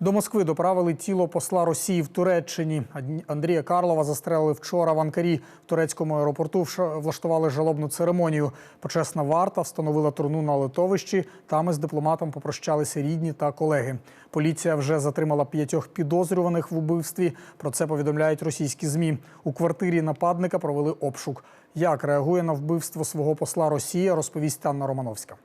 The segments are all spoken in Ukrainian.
До Москви доправили тіло посла Росії в Туреччині. Андрія Карлова застрелили вчора в Анкарі. В турецькому аеропорту влаштували жалобну церемонію. Почесна варта встановила труну на литовищі. Там із дипломатом попрощалися рідні та колеги. Поліція вже затримала п'ятьох підозрюваних в убивстві. Про це повідомляють російські змі. У квартирі нападника провели обшук. Як реагує на вбивство свого посла Росія, розповість Анна Романовська.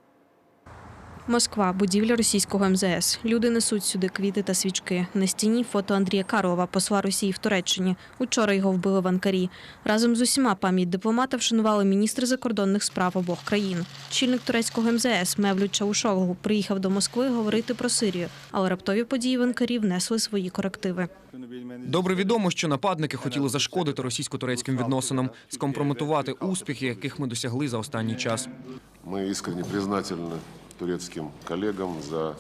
Москва, будівля російського МЗС. Люди несуть сюди квіти та свічки. На стіні фото Андрія Карлова, посла Росії в Туреччині. Учора його вбили в Анкарі. Разом з усіма пам'ять дипломата вшанували міністри закордонних справ обох країн. Чільник турецького МЗС Мевлют Чаушоглу приїхав до Москви говорити про Сирію, але раптові події в Анкарі внесли свої корективи. Добре відомо, що нападники хотіли зашкодити російсько-турецьким відносинам, скомпрометувати успіхи, яких ми досягли за останній час. Мы искренне признательны турецким коллегам за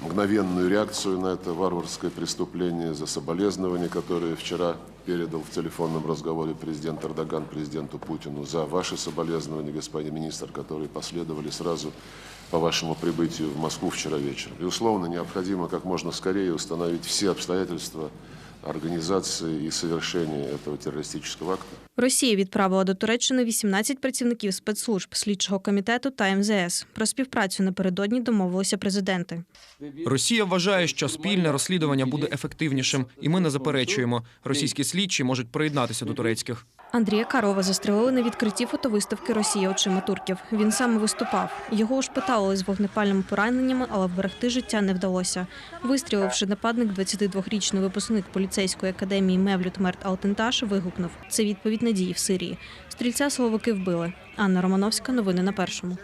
мгновенную реакцию на это варварское преступление, за соболезнования, которые вчера передал в телефонном разговоре президент Эрдоган президенту Путину, за ваши соболезнования, господин министр, которые последовали сразу по вашему прибытию в Москву вчера вечером. Безусловно, необходимо как можно скорее установить все обстоятельства организации и совершения этого террористического акта. Росія відправила до Туреччини 18 працівників спецслужб, слідчого комітету та МЗС. Про співпрацю напередодні домовилися президенти. Росія вважає, що спільне розслідування буде ефективнішим, і ми не заперечуємо. Російські слідчі можуть приєднатися до турецьких. Андрія Карова застрелили на відкритті фотовиставки Росія очима турків. Він саме виступав. Його ушпиталили з вогнепальними пораненнями, але вберегти життя не вдалося. Вистріливши нападник, 22-річний випускник поліцейської академії Мевлют Мерт Алтенташ вигукнув: це відповідь на дії в Сирії. Стрільця силовики вбили. Анна Романовська. Новини на першому.